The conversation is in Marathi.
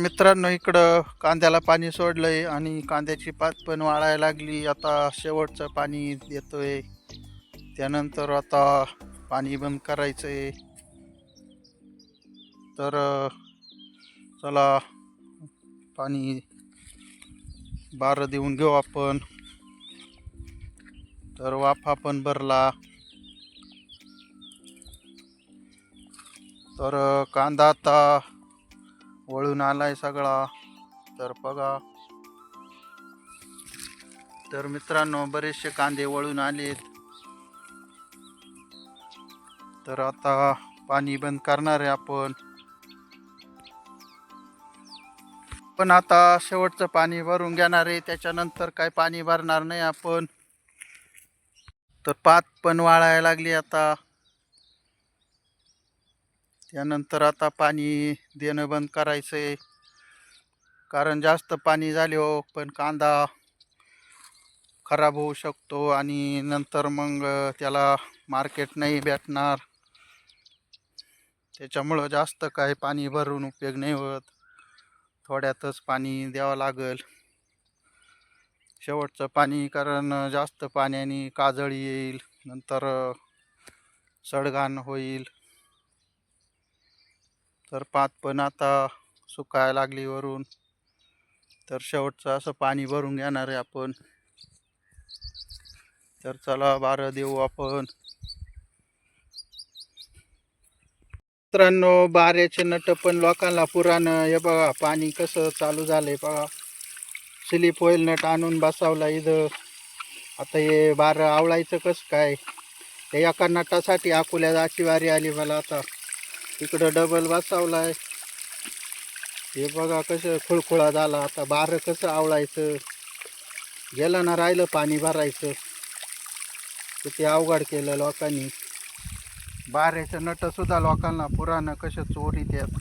मित्रांनो इकडं कांद्याला पाणी सोडलंय आणि कांद्याची पात पण वाळायला लागली. आता शेवटचं पाणी देतोय. त्यानंतर आता पाणी बंद करायचंय. तर चला पाणी बारं देऊन घेऊ आपण. तर वाफा पण भरला. तर कांदा आता वळून आलाय सगळा. तर बघा. तर मित्रांनो बरेचसे कांदे वळून आलेत. तर आता पाणी बंद करणार आहे आपण. पण आता शेवटचं पाणी भरून घेणार आहे. त्याच्यानंतर काय पाणी भरणार नाही आपण. तर पात पण वाळायला लागली आता. त्यानंतर आता पाणी देणं बंद करायचं आहे कारण जास्त पाणी झाले हो पण कांदा खराब होऊ शकतो आणि नंतर मग त्याला मार्केट नाही भेटणार. त्याच्यामुळं जास्त काय पाणी भरून उपयोग नाही होत. थोड्यातच पाणी द्यावं लागेल. शेवटचं पाणी कारण जास्त पाण्याने काजळी येईल. नंतर सडगाण होईल. तर पात पण आता सुकायला लागली वरून. तर शेवटचं असं पाणी भरून घेणार आहे आपण. तर चला बारं देऊ आपण. मित्रांनो बाऱ्याचे नट पण लोकांना पुराणं हे बघा पाणी कसं चालू झालंय बघा. स्लिप होईल नट आणून बसावला इथं. आता हे बारं आवळायचं कसं काय? एका नटासाठी अकोल्या जाची वारी आली मला आता. इकडं डबल बसावलाय. हे बघा कसं खुळखुळा झाला आता. बारं कसं आवळायचं. गेलं ना राहिलं पाणी भरायचं. किती अवघड केलं लोकांनी. बाऱ्याचं नटसुद्धा लोकांना पुराणं कसं चोरी द्यात